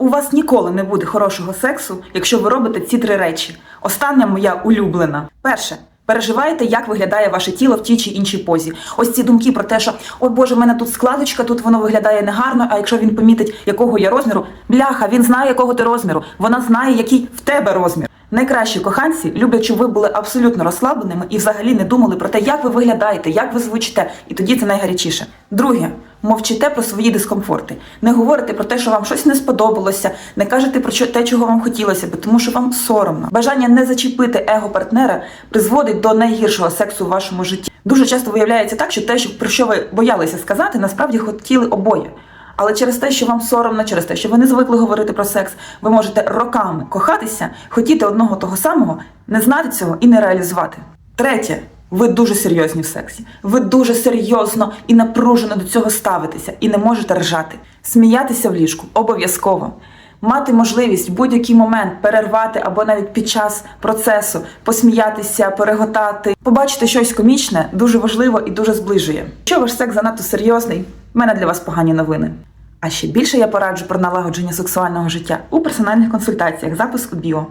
У вас ніколи не буде хорошого сексу, якщо ви робите ці три речі. Остання моя улюблена. Перше. Переживаєте, як виглядає ваше тіло в тій чи іншій позі. Ось ці думки про те, що ой Боже, в мене тут складочка, тут воно виглядає негарно. А якщо він помітить, якого я розміру, бляха, він знає, якого ти розміру. Вона знає, який в тебе розмір. Найкращі коханці люблять, щоб ви були абсолютно розслабленими і взагалі не думали про те, як ви виглядаєте, як ви звучите, і тоді це найгарячіше. Друге, мовчите про свої дискомфорти. Не говорите про те, що вам щось не сподобалося, не кажете про те, чого вам хотілося би, тому що вам соромно. Бажання не зачепити его партнера призводить до найгіршого сексу в вашому житті. Дуже часто виявляється так, що те, про що ви боялися сказати, насправді хотіли обоє. Але через те, що вам соромно, через те, що ви не звикли говорити про секс, ви можете роками кохатися, хотіти одного того самого, не знати цього і не реалізувати. Третє, ви дуже серйозні в сексі. Ви дуже серйозно і напружено до цього ставитеся і не можете ржати. Сміятися в ліжку обов'язково. Мати можливість в будь-який момент перервати або навіть під час процесу посміятися, переготати, побачити щось комічне дуже важливо і дуже зближує. Якщо ваш секс занадто серйозний, в мене для вас погані новини. А ще більше я пораджу про налагодження сексуального життя у персональних консультаціях. Запис у біо.